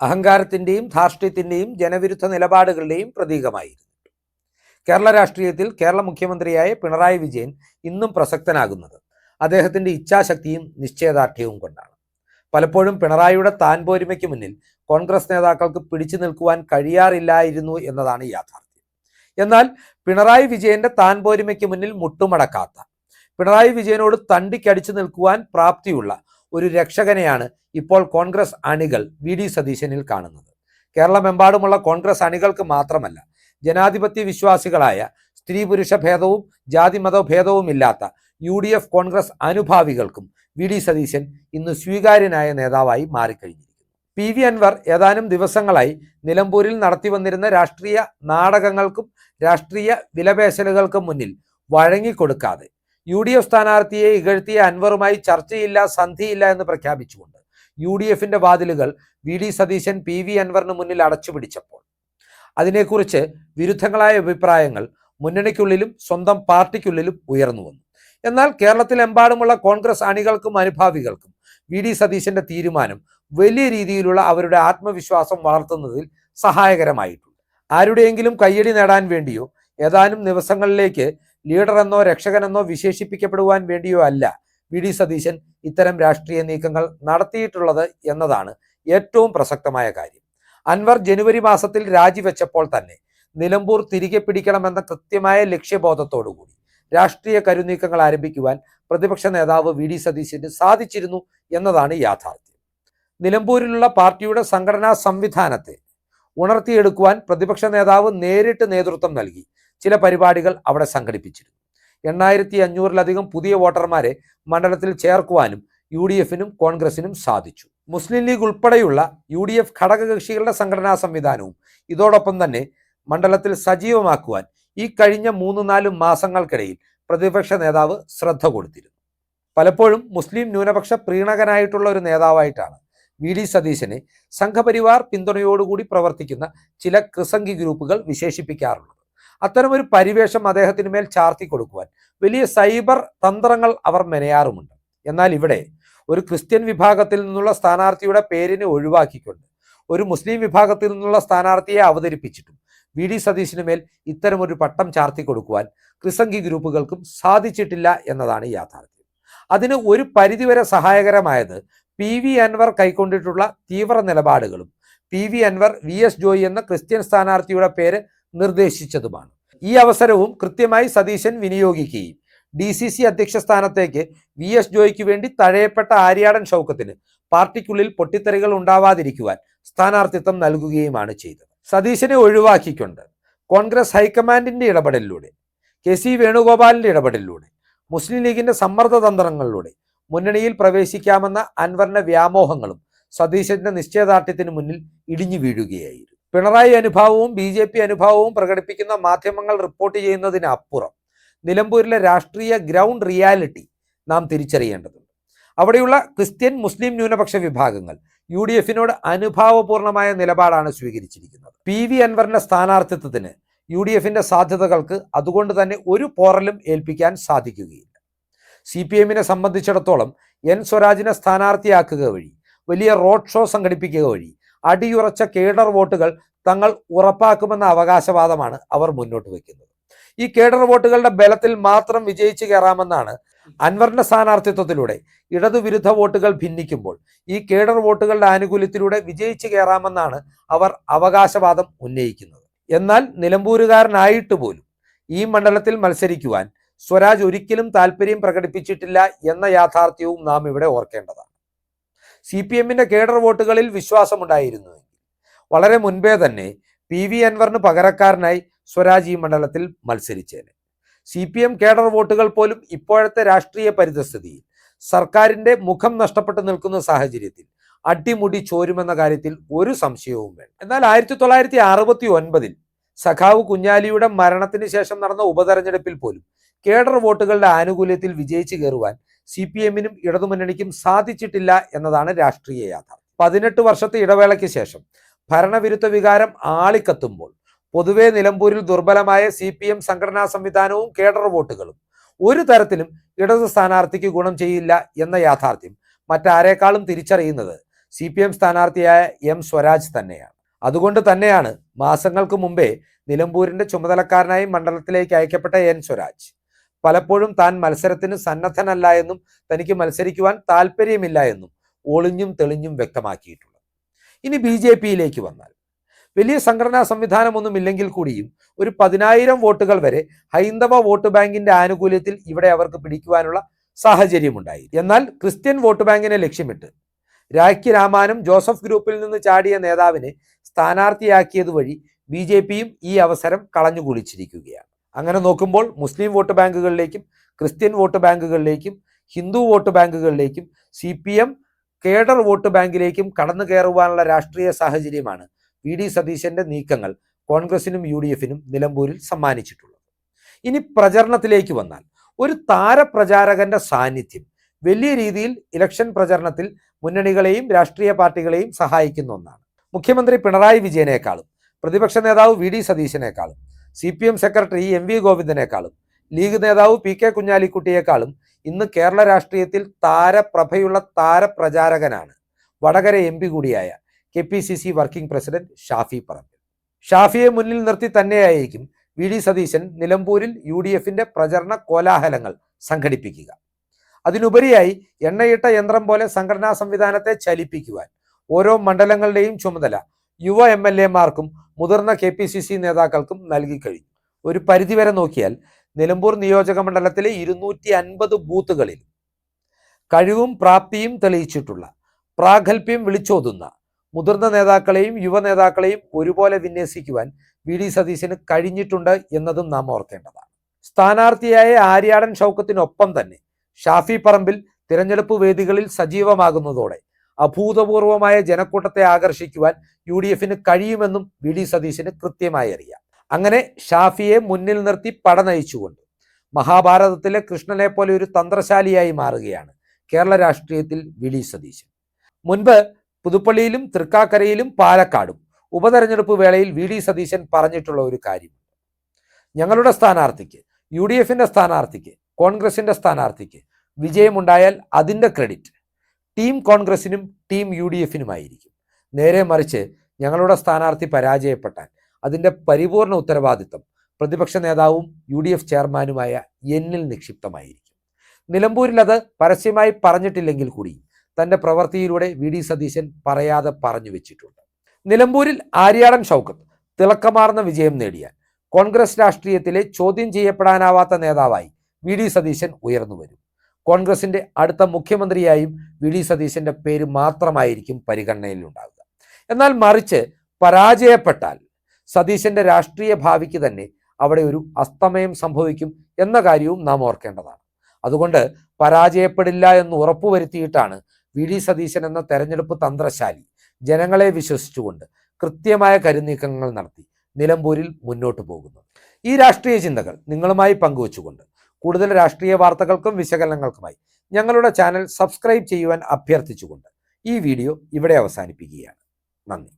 അഹങ്കാരത്തിന്റെയും ധാർഷ്ട്യത്തിന്റെയും ജനവിരുദ്ധ നിലപാടുകളുടെയും പ്രതീകമായിരുന്നു. കേരള രാഷ്ട്രീയത്തിൽ കേരള മുഖ്യമന്ത്രിയായ പിണറായി വിജയൻ ഇന്നും പ്രസക്തനാകുന്നത് അദ്ദേഹത്തിന്റെ ഇച്ഛാശക്തിയും നിശ്ചയദാർഢ്യവും കൊണ്ടാണ്. പലപ്പോഴും പിണറായിയുടെ താൻ പോരുമയ്ക്ക് മുന്നിൽ കോൺഗ്രസ് നേതാക്കൾക്ക് പിടിച്ചു നിൽക്കുവാൻ കഴിയാറില്ലായിരുന്നു എന്നതാണ് യാഥാർത്ഥ്യം. എന്നാൽ പിണറായി വിജയന്റെ താൻ പോരുമയ്ക്ക് മുന്നിൽ മുട്ടുമടക്കാത്ത പിണറായി വിജയനോട് തണ്ടിക്കടിച്ചു നിൽക്കുവാൻ പ്രാപ്തിയുള്ള ഒരു രക്ഷകനെയാണ് ഇപ്പോൾ കോൺഗ്രസ് അണികൾ വി ഡി സതീശനിൽ കാണുന്നത്. കേരളമെമ്പാടുമുള്ള കോൺഗ്രസ് അണികൾക്ക് മാത്രമല്ല ജനാധിപത്യ വിശ്വാസികളായ സ്ത്രീ പുരുഷ ഭേദവും ജാതിമത ഭേദവുമില്ലാത്ത യു ഡി എഫ് കോൺഗ്രസ് അനുഭാവികൾക്കും വി ഡി സതീശൻ ഇന്ന് സ്വീകാര്യനായ നേതാവായി മാറിക്കഴിഞ്ഞിരിക്കുന്നു. പി വി അൻവർ ഏതാനും ദിവസങ്ങളായി നിലമ്പൂരിൽ നടത്തിവന്നിരുന്ന രാഷ്ട്രീയ നാടകങ്ങൾക്കും രാഷ്ട്രീയ വിലപേശലുകൾക്കും മുന്നിൽ വഴങ്ങിക്കൊടുക്കാതെ യു ഡി എഫ് സ്ഥാനാർത്ഥിയെ ഇകഴ്ത്തിയ അൻവറുമായി ചർച്ചയില്ല സന്ധിയില്ല എന്ന് പ്രഖ്യാപിച്ചുകൊണ്ട് യു ഡി എഫിന്റെ വാതിലുകൾ V D Satheesan P V അൻവറിന് മുന്നിൽ അടച്ചുപിടിച്ചപ്പോൾ. അതിനെക്കുറിച്ച് വിരുദ്ധങ്ങളായ അഭിപ്രായങ്ങൾ മുന്നണിക്കുള്ളിലും സ്വന്തം പാർട്ടിക്കുള്ളിലും ഉയർന്നു വന്നു. എന്നാൽ കേരളത്തിലെമ്പാടുമുള്ള കോൺഗ്രസ് അണികൾക്കും അനുഭാവികൾക്കും വി ഡി സതീശന്റെ തീരുമാനം വലിയ രീതിയിലുള്ള അവരുടെ ആത്മവിശ്വാസം വളർത്തുന്നതിൽ സഹായകരമായിട്ടുണ്ട്. ആരുടെയെങ്കിലും കയ്യടി നേടാൻ വേണ്ടിയോ ഏതാനും ദിവസങ്ങളിലേക്ക് ലീഡർ എന്നോ രക്ഷകനെന്നോ വിശേഷിപ്പിക്കപ്പെടുവാൻ വേണ്ടിയോ അല്ല. വി. ഡി. സതീശൻ ഇത്തരം രാഷ്ട്രീയ നീക്കങ്ങൾ നടത്തിയിട്ടുള്ളത് എന്നതാണ് ഏറ്റവും പ്രസക്തമായ കാര്യം. അൻവർ ജനുവരി മാസത്തിൽ രാജിവെച്ചപ്പോൾ തന്നെ നിലമ്പൂർ തിരികെ പിടിക്കണമെന്ന കൃത്യമായ ലക്ഷ്യബോധത്തോടുകൂടി രാഷ്ട്രീയ കരുനീക്കങ്ങൾ ആരംഭിക്കുവാൻ പ്രതിപക്ഷ നേതാവ് വി. ഡി. സതീശന് സാധിച്ചിരുന്നു എന്നതാണ് യാഥാർത്ഥ്യം. നിലമ്പൂരിലുള്ള പാർട്ടിയുടെ സംഘടനാ സംവിധാനത്തെ ഉണർത്തിയെടുക്കുവാൻ പ്രതിപക്ഷ നേതാവ് നേരിട്ട് നേതൃത്വം നൽകി. ചില പരിപാടികൾ അവിടെ സംഘടിപ്പിച്ചിരുന്നു. എണ്ണായിരത്തി അഞ്ഞൂറിലധികം പുതിയ വോട്ടർമാരെ മണ്ഡലത്തിൽ ചേർക്കുവാനും യു ഡി എഫിനും കോൺഗ്രസിനും സാധിച്ചു. മുസ്ലിം ലീഗ് ഉൾപ്പെടെയുള്ള യു ഡി എഫ് ഘടകകക്ഷികളുടെ സംഘടനാ സംവിധാനവും ഇതോടൊപ്പം തന്നെ മണ്ഡലത്തിൽ സജീവമാക്കുവാൻ ഈ കഴിഞ്ഞ മൂന്ന് നാല് മാസങ്ങൾക്കിടയിൽ പ്രതിപക്ഷ നേതാവ് ശ്രദ്ധ കൊടുത്തിരുന്നു. പലപ്പോഴും മുസ്ലിം ന്യൂനപക്ഷ പ്രീണകനായിട്ടുള്ള ഒരു നേതാവായിട്ടാണ് വി ഡി സതീശനെ സംഘപരിവാർ പിന്തുണയോടുകൂടി പ്രവർത്തിക്കുന്ന ചില കൃസംഗി ഗ്രൂപ്പുകൾ വിശേഷിപ്പിക്കാറുള്ളത്. അത്തരമൊരു പരിവേഷം അദ്ദേഹത്തിന് മേൽ ചാർത്തി കൊടുക്കുവാൻ. വലിയ സൈബർ തന്ത്രങ്ങൾ അവർ മെനയാറുമുണ്ട്. എന്നാൽ ഇവിടെ ഒരു ക്രിസ്ത്യൻ വിഭാഗത്തിൽ നിന്നുള്ള സ്ഥാനാർത്ഥിയുടെ പേരിനെ ഒഴിവാക്കിക്കൊണ്ട് ഒരു മുസ്ലിം വിഭാഗത്തിൽ നിന്നുള്ള സ്ഥാനാർത്ഥിയെ അവതരിപ്പിച്ചിട്ടും വി. ഡി. സതീശിന് മേൽ ഇത്തരമൊരു പട്ടം ചാർത്തി കൊടുക്കുവാൻ ക്രിസംഗി ഗ്രൂപ്പുകൾക്കും സാധിച്ചിട്ടില്ല എന്നതാണ് യാഥാർത്ഥ്യം. അതിന് ഒരു പരിധിവരെ സഹായകരമായത് പി. വി. അൻവർ കൈക്കൊണ്ടിട്ടുള്ള തീവ്ര നിലപാടുകളും P. V. Anwar V. S. Joy എന്ന ക്രിസ്ത്യൻ സ്ഥാനാർത്ഥിയുടെ പേര് നിർദ്ദേശിച്ചതുമാണ്. ഈ അവസരവും കൃത്യമായി സതീശൻ വിനിയോഗിക്കുകയും ഡി സി സി അധ്യക്ഷ സ്ഥാനത്തേക്ക് വി എസ് ജോയിക്ക് വേണ്ടി തഴയപ്പെട്ട ആര്യാടൻ ഷൗക്കത്തിന് പാർട്ടിക്കുള്ളിൽ പൊട്ടിത്തെറികൾ ഉണ്ടാവാതിരിക്കുവാൻ സ്ഥാനാർത്ഥിത്വം നൽകുകയുമാണ് ചെയ്തത്. സതീശനെ ഒഴിവാക്കിക്കൊണ്ട് കോൺഗ്രസ് ഹൈക്കമാൻഡിന്റെ ഇടപെടലിലൂടെ കെ സി വേണുഗോപാലിന്റെ ഇടപെടലിലൂടെ മുസ്ലിം ലീഗിന്റെ സമ്മർദ്ദ തന്ത്രങ്ങളിലൂടെ മുന്നണിയിൽ പ്രവേശിക്കാമെന്ന അൻവറിന്റെ വ്യാമോഹങ്ങളും സതീശന്റെ നിശ്ചയദാർഢ്യത്തിന് മുന്നിൽ ഇടിഞ്ഞു വീഴുകയായിരുന്നു. പിണറായി അനുഭാവവും ബി ജെ പി അനുഭാവവും പ്രകടിപ്പിക്കുന്ന മാധ്യമങ്ങൾ റിപ്പോർട്ട് ചെയ്യുന്നതിനപ്പുറം നിലമ്പൂരിലെ രാഷ്ട്രീയ ഗ്രൗണ്ട് റിയാലിറ്റി നാം തിരിച്ചറിയേണ്ടതുണ്ട്. അവിടെയുള്ള ക്രിസ്ത്യൻ മുസ്ലിം ന്യൂനപക്ഷ വിഭാഗങ്ങൾ യു ഡി എഫിനോട് അനുഭാവപൂർണമായ നിലപാടാണ് സ്വീകരിച്ചിരിക്കുന്നത്. പി വി അൻവറിന്റെ സ്ഥാനാർത്ഥിത്വത്തിന് യു ഡി എഫിന്റെ സാധ്യതകൾക്ക് അതുകൊണ്ട് തന്നെ ഒരു പോറലും ഏൽപ്പിക്കാൻ സാധിക്കുകയില്ല. സി പി എമ്മിനെ സംബന്ധിച്ചിടത്തോളം എൻ സ്വരാജിനെ സ്ഥാനാർത്ഥിയാക്കുക വഴി വലിയ റോഡ് ഷോ സംഘടിപ്പിക്കുക വഴി അടിയുറച്ച കേഡർ വോട്ടുകൾ തങ്ങൾ ഉറപ്പാക്കുമെന്ന അവകാശവാദമാണ് അവർ മുന്നോട്ട് വയ്ക്കുന്നത് ഈ കേഡർ വോട്ടുകളുടെ ബലത്തിൽ മാത്രം വിജയിച്ചു കയറാമെന്നാണ് അൻവറിന്റെ സ്ഥാനാർത്ഥിത്വത്തിലൂടെ ഇടതുവിരുദ്ധ വോട്ടുകൾ ഭിന്നിക്കുമ്പോൾ ഈ കേഡർ വോട്ടുകളുടെ ആനുകൂല്യത്തിലൂടെ വിജയിച്ചു കയറാമെന്നാണ് അവർ അവകാശവാദം ഉന്നയിക്കുന്നത്. എന്നാൽ നിലമ്പൂരുകാരനായിട്ട് പോലും ഈ മണ്ഡലത്തിൽ മത്സരിക്കുവാൻ സ്വരാജ് ഒരിക്കലും താല്പര്യം പ്രകടിപ്പിച്ചിട്ടില്ല എന്ന യാഥാർത്ഥ്യവും നാം ഇവിടെ ഓർക്കേണ്ടതാണ്. സി പി എമ്മിന്റെ കേഡർ വോട്ടുകളിൽ വിശ്വാസമുണ്ടായിരുന്നുവെങ്കിൽ വളരെ മുൻപേ തന്നെ പി വി അൻവറിന് പകരക്കാരനായി സ്വരാജ് ഈ മണ്ഡലത്തിൽ മത്സരിച്ചേനെ. സി പി എം കേഡർ വോട്ടുകൾ പോലും ഇപ്പോഴത്തെ രാഷ്ട്രീയ പരിതസ്ഥിതിയിൽ സർക്കാരിന്റെ മുഖം നഷ്ടപ്പെട്ടു നിൽക്കുന്ന സാഹചര്യത്തിൽ അടിമുടി ചോരുമെന്ന കാര്യത്തിൽ ഒരു സംശയവും വേണ്ട. എന്നാൽ ആയിരത്തി തൊള്ളായിരത്തി അറുപത്തി ഒൻപതിൽ സഖാവ് കുഞ്ഞാലിയുടെ മരണത്തിന് ശേഷം നടന്ന ഉപതെരഞ്ഞെടുപ്പിൽ പോലും കേഡർ വോട്ടുകളുടെ ആനുകൂല്യത്തിൽ വിജയിച്ചു കയറുവാൻ സി പി എമ്മിനും ഇടതുമുന്നണിക്കും സാധിച്ചിട്ടില്ല എന്നതാണ് രാഷ്ട്രീയ യാഥാർത്ഥ്യം. പതിനെട്ട് വർഷത്തെ ഇടവേളയ്ക്ക് ശേഷം ഭരണവിരുദ്ധ വികാരം ആളിക്കത്തുമ്പോൾ പൊതുവെ നിലമ്പൂരിൽ ദുർബലമായ സി പി എം സംഘടനാ സംവിധാനവും കേഡർ വോട്ടുകളും ഒരു തരത്തിലും ഇടത് സ്ഥാനാർത്ഥിക്ക് ഗുണം ചെയ്യില്ല എന്ന യാഥാർത്ഥ്യം മറ്റാരേക്കാളും തിരിച്ചറിയുന്നത് സി പി എം സ്ഥാനാർത്ഥിയായ എം സ്വരാജ് തന്നെയാണ്. അതുകൊണ്ട് തന്നെയാണ് മാസങ്ങൾക്ക് മുമ്പേ നിലമ്പൂരിന്റെ ചുമതലക്കാരനായി മണ്ഡലത്തിലേക്ക് അയക്കപ്പെട്ട എൻ സ്വരാജ്. പലപ്പോഴും താൻ മത്സരത്തിന് സന്നദ്ധനല്ല എന്നും തനിക്ക് മത്സരിക്കുവാൻ താല്പര്യമില്ല എന്നും ഒളിഞ്ഞും തെളിഞ്ഞും വ്യക്തമാക്കിയിട്ടുണ്ട്. ഇനി ബി ജെ പിയിലേക്ക് വന്നാൽ വലിയ സംഘടനാ സംവിധാനമൊന്നും ഇല്ലെങ്കിൽ കൂടിയും ഒരു പതിനായിരം വോട്ടുകൾ വരെ ഹൈന്ദവ വോട്ട് ബാങ്കിന്റെ ആനുകൂല്യത്തിൽ ഇവിടെ അവർക്ക് പിടിക്കുവാനുള്ള സാഹചര്യമുണ്ടായി എന്നാൽ ക്രിസ്ത്യൻ വോട്ട് ബാങ്കിനെ ലക്ഷ്യമിട്ട് രാഖി രാമാനും ജോസഫ് ഗ്രൂപ്പിൽ നിന്ന് ചാടിയ നേതാവിനെ സ്ഥാനാർത്ഥിയാക്കിയത് വഴി ബി ജെ പിയും ഈ അവസരം കളഞ്ഞു കുളിച്ചിരിക്കുകയാണ് അങ്ങനെ നോക്കുമ്പോൾ മുസ്ലിം വോട്ട് ബാങ്കുകളിലേക്കും ക്രിസ്ത്യൻ വോട്ട് ബാങ്കുകളിലേക്കും Hindu vote ബാങ്കുകളിലേക്കും C P M cadre vote ബാങ്കിലേക്കും കടന്നു കയറുവാനുള്ള രാഷ്ട്രീയ സാഹചര്യമാണ് വി ഡി സതീശന്റെ നീക്കങ്ങൾ കോൺഗ്രസിനും യു ഡി എഫിനും നിലമ്പൂരിൽ സമ്മാനിച്ചിട്ടുള്ളത്. ഇനി പ്രചരണത്തിലേക്ക് വന്നാൽ ഒരു താരപ്രചാരകന്റെ സാന്നിധ്യം വലിയ രീതിയിൽ ഇലക്ഷൻ പ്രചരണത്തിൽ മുന്നണികളെയും രാഷ്ട്രീയ പാർട്ടികളെയും സഹായിക്കുന്ന ഒന്നാണ്. മുഖ്യമന്ത്രി പിണറായി വിജയനേക്കാളും പ്രതിപക്ഷ നേതാവ് V D സതീശനേക്കാളും C P M secretary M V ഗോവിന്ദനേക്കാളും league നേതാവ് പി കെ കുഞ്ഞാലിക്കുട്ടിയേക്കാളും ഇന്ന് കേരള രാഷ്ട്രീയത്തിൽ താരപ്രഭയുള്ള താരപ്രചാരകനാണ്. വടകര എം പി കൂടിയായ K P C C working president Shafi Parambil. ഷാഫിയെ മുന്നിൽ നിർത്തി തന്നെയായിരിക്കും വി ഡി സതീശൻ നിലമ്പൂരിൽ യു ഡി എഫിന്റെ പ്രചരണ കോലാഹലങ്ങൾ സംഘടിപ്പിക്കുക. അതിനുപരിയായി എണ്ണയിട്ട യന്ത്രം പോലെ സംഘടനാ സംവിധാനത്തെ ചലിപ്പിക്കുവാൻ ഓരോ മണ്ഡലങ്ങളുടെയും ചുമതല യുവ എം എൽ എമാർക്കും മുതിർന്ന കെ പി സി സി നേതാക്കൾക്കും നൽകി കഴിഞ്ഞു. ഒരു പരിധിവരെ നോക്കിയാൽ നിലമ്പൂർ നിയോജക മണ്ഡലത്തിലെ ഇരുന്നൂറ്റി അൻപത് ബൂത്തുകളിൽ കഴിവും പ്രാപ്തിയും തെളിയിച്ചിട്ടുള്ള പ്രാഗൽഭ്യം വിളിച്ചോതുന്ന മുതിർന്ന നേതാക്കളെയും യുവ നേതാക്കളെയും ഒരുപോലെ വിന്യസിക്കുവാൻ വി ഡി സതീശന് കഴിഞ്ഞിട്ടുണ്ട് എന്നതും നാം ഓർക്കേണ്ടതാണ്. സ്ഥാനാർത്ഥിയായ ആര്യാടൻ ഷൗക്കത്തിനൊപ്പം തന്നെ ഷാഫി പറമ്പിൽ തിരഞ്ഞെടുപ്പ് വേദികളിൽ സജീവമാകുന്നതോടെ അഭൂതപൂർവമായ ജനക്കൂട്ടത്തെ ആകർഷിക്കുവാൻ യു ഡി എഫിന് കഴിയുമെന്നും വി ഡി സതീശന് കൃത്യമായി അറിയാം. അങ്ങനെ ഷാഫിയെ മുന്നിൽ നിർത്തി പട നയിച്ചുകൊണ്ട് മഹാഭാരതത്തിലെ കൃഷ്ണനെ പോലെ ഒരു തന്ത്രശാലിയായി മാറുകയാണ് കേരള രാഷ്ട്രീയത്തിൽ വി ഡി സതീശൻ. മുൻപ് പുതുപ്പള്ളിയിലും തൃക്കാക്കരയിലും പാലക്കാടും ഉപതെരഞ്ഞെടുപ്പ് വേളയിൽ വി ഡി സതീശൻ പറഞ്ഞിട്ടുള്ള ഒരു കാര്യമുണ്ട്. ഞങ്ങളുടെ സ്ഥാനാർത്ഥിക്ക് യു ഡി എഫിന്റെ സ്ഥാനാർത്ഥിക്ക് കോൺഗ്രസിന്റെ സ്ഥാനാർത്ഥിക്ക് വിജയമുണ്ടായാൽ അതിന്റെ ക്രെഡിറ്റ് ടീം കോൺഗ്രസിനും ടീം യു ഡി എഫിനുമായിരിക്കും നേരെ മറിച്ച് ഞങ്ങളുടെ സ്ഥാനാർത്ഥി പരാജയപ്പെട്ടാൽ അതിന്റെ പരിപൂർണ ഉത്തരവാദിത്തം പ്രതിപക്ഷ നേതാവും യു ഡി എഫ് ചെയർമാനുമായ എന്നിൽ നിക്ഷിപ്തമായിരിക്കും. നിലമ്പൂരിൽ അത് പരസ്യമായി പറഞ്ഞിട്ടില്ലെങ്കിൽ കൂടി തന്റെ പ്രവൃത്തിയിലൂടെ വി ഡി സതീശൻ പറയാതെ പറഞ്ഞു വെച്ചിട്ടുണ്ട്. നിലമ്പൂരിൽ ആര്യാടൻ ഷൗക്കത്ത് തിളക്കമാർന്ന വിജയം നേടിയാൽ കോൺഗ്രസ് രാഷ്ട്രീയത്തിലെ ചോദ്യം ചെയ്യപ്പെടാനാവാത്ത നേതാവായി വി ഡി സതീശൻ ഉയർന്നു വരും. കോൺഗ്രസിന്റെ അടുത്ത മുഖ്യമന്ത്രിയായും വി ഡി സതീശന്റെ പേര് മാത്രമായിരിക്കും പരിഗണനയിൽ ഉണ്ടാകുക എന്നാൽ മറിച്ച് പരാജയപ്പെട്ടാൽ സതീശന്റെ രാഷ്ട്രീയ ഭാവിക്ക് തന്നെ അവിടെ ഒരു അസ്തമയം സംഭവിക്കും എന്ന കാര്യവും നാം ഓർക്കേണ്ടതാണ്. അതുകൊണ്ട് പരാജയപ്പെടില്ല എന്ന് ഉറപ്പുവരുത്തിയിട്ടാണ് വി ഡി സതീശൻ എന്ന തെരഞ്ഞെടുപ്പ് തന്ത്രശാലി ജനങ്ങളെ വിശ്വസിച്ചുകൊണ്ട് കൃത്യമായ കരുനീക്കങ്ങൾ നടത്തി നിലമ്പൂരിൽ മുന്നോട്ട് പോകുന്നത്. ഈ രാഷ്ട്രീയ ചിന്തകൾ നിങ്ങളുമായി പങ്കുവച്ചുകൊണ്ട് കൂടുതൽ രാഷ്ട്രീയ വാർത്തകൾക്കും വിശകലനങ്ങൾക്കുമായി ഞങ്ങളുടെ ചാനൽ സബ്സ്ക്രൈബ് ചെയ്യുവാൻ അഭ്യർത്ഥിച്ചുകൊണ്ട് ഈ വീഡിയോ ഇവിടെ അവസാനിപ്പിക്കുകയാണ്. നന്ദി.